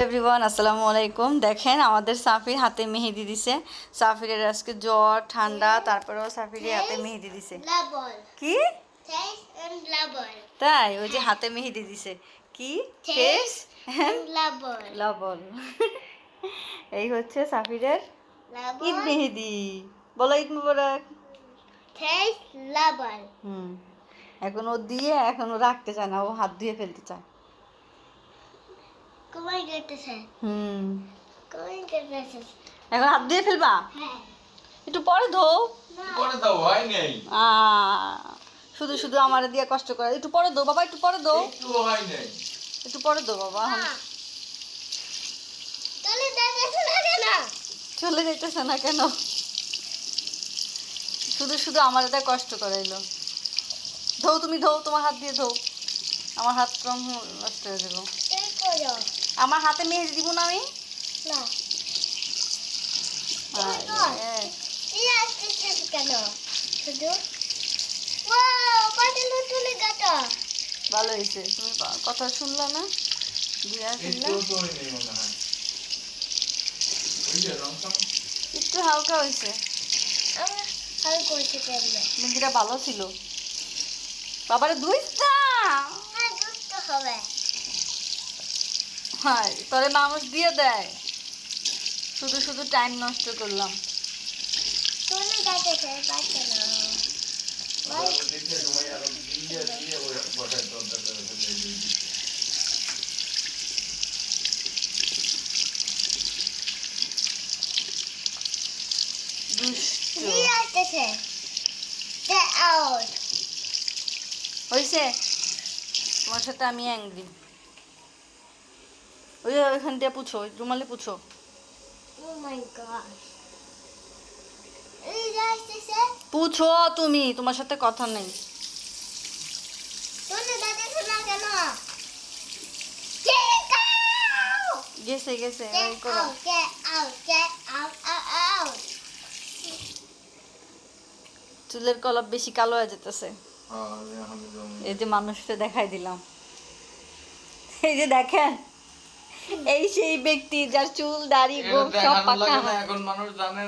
Everyone আসসালামু আলাইকুম। দেখেন আমাদের সাফির হাতে মেহেদি দিছে। সাফিরের আজকে জ্বর ঠান্ডা তারপরেও সাফিরের হাতে মেহেদি দিছে। কি. তাই ওই যে হাতে মেহেদি দিছে। কি. লবণ এই হচ্ছে সাফিরের ঈদ মেহেদি। বলো ঈদ মুবারক. হুম। এখন ও দিয়ে এখন ও রাখতে চায় না ও হাত ধুয়ে ফেলতে চায়। This hand. Hmm. this hand. এখন হাত ধুয়ে ফেলবা? হ্যাঁ। একটু পরে ধো পরে দাও হয় নাই। আহ, শুধু শুধু আমার দিয়ে কষ্ট করে। একটু পরে দো বাবা একটু পরে দো একটু হয় নাই। একটু পরে দো বাবা দেখাতে লাগে না। চলে যাইতেছে না কেন? শুধু শুধু আমার এটা কষ্ট করাইলো। ধো তুমি ধো তোমার হাত দিয়ে ধো আমার হাত কম নষ্ট হয়ে করো। আমার হাতে মেহেদি দিব না আমি? না। ভালো হয়েছে। তুমি কথা শুনলা না? দিয়া শুনলা? একটু হালকা হয়েছে? মেহেদিটা ভালো ছিল। বাবারে দুইস না হ্যাঁ, দুধ তো হবে। হ্যাঁ তবে মানুষ দিয়ে দেয়। শুধু শুধু টাইম নষ্ট করলাম. হয়েছে তোমার সাথে আমি অ্যাংরি ওই ওইখান দিয়ে পুছো ওই রুমালে পুছো। Oh। পুছো তুমি তোমার সাথে কথা নেই. গেছে গেছে. চুলের কলপ বেশি কালো হয়ে যেতেছে। এই যে মানুষটা দেখাই দিলাম। এই যে দেখেন এই সেই ব্যক্তি যার চুল দাড়ি গোপ সব পাকা এখন মানুষ জানে